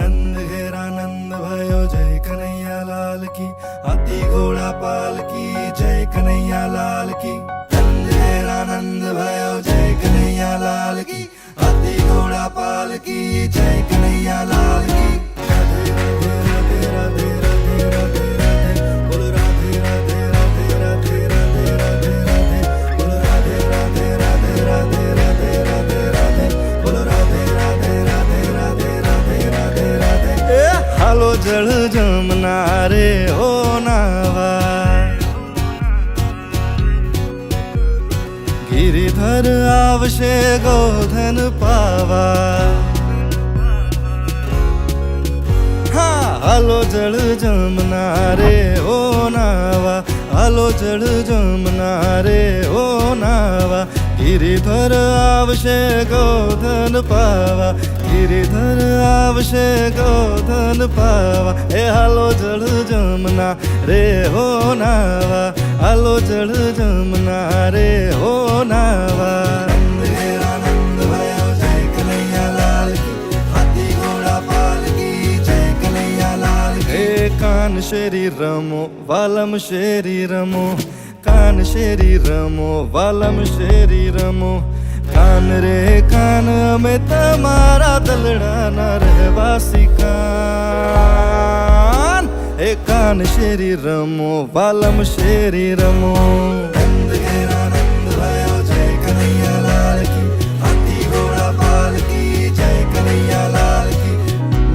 नंद घेरा नंद भयो जय कन्हैया लाल की। अति घोड़ा पाल की, जय कन्हैया लाल की। नंद घेरा नंद भयो जय कन्हैया लाल की। अति घोड़ा पाल की, जय कन्हैया लाल ચાલો જળ જમના રે ઓ નાવા. ગિરિધર આવશે ગોધન પાવા. હા, હાલો જળ જમનારે ઓ નાવા. હાલો જળ જમના રે ઓ નાવા, ગિરિધર આવશે ગોધન પાવા, ગિરિધર આવશે ગોધન પાવા, એ હાલો જળ જમના રે હો નાવા, હાલો જળ જમના રે శరీరము బలము శరీరము. కాన్ శరీరము బలము శరీరము. కాన్ రే కాన్ మే తమారా దలడానా రహవాసి కాన్ ఏ కాన్ శరీరము బలము శరీరము.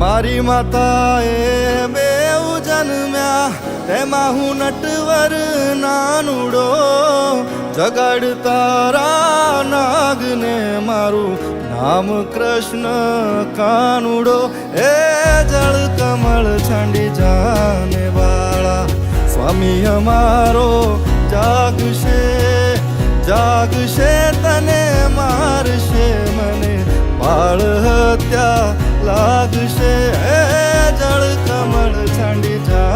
मारी माता ए જન્મ્યા, તેમાં હું નટવર નાનુડો. જગાડ તારા નાગને મારું નામ કૃષ્ણ કાનુડો. એ જળ કમળ છંડી જાને વાળા. સ્વામી અમારો જાગશે જાગશે તને, મારશે મને. બાળ હત્યા લાગશે. turned it up.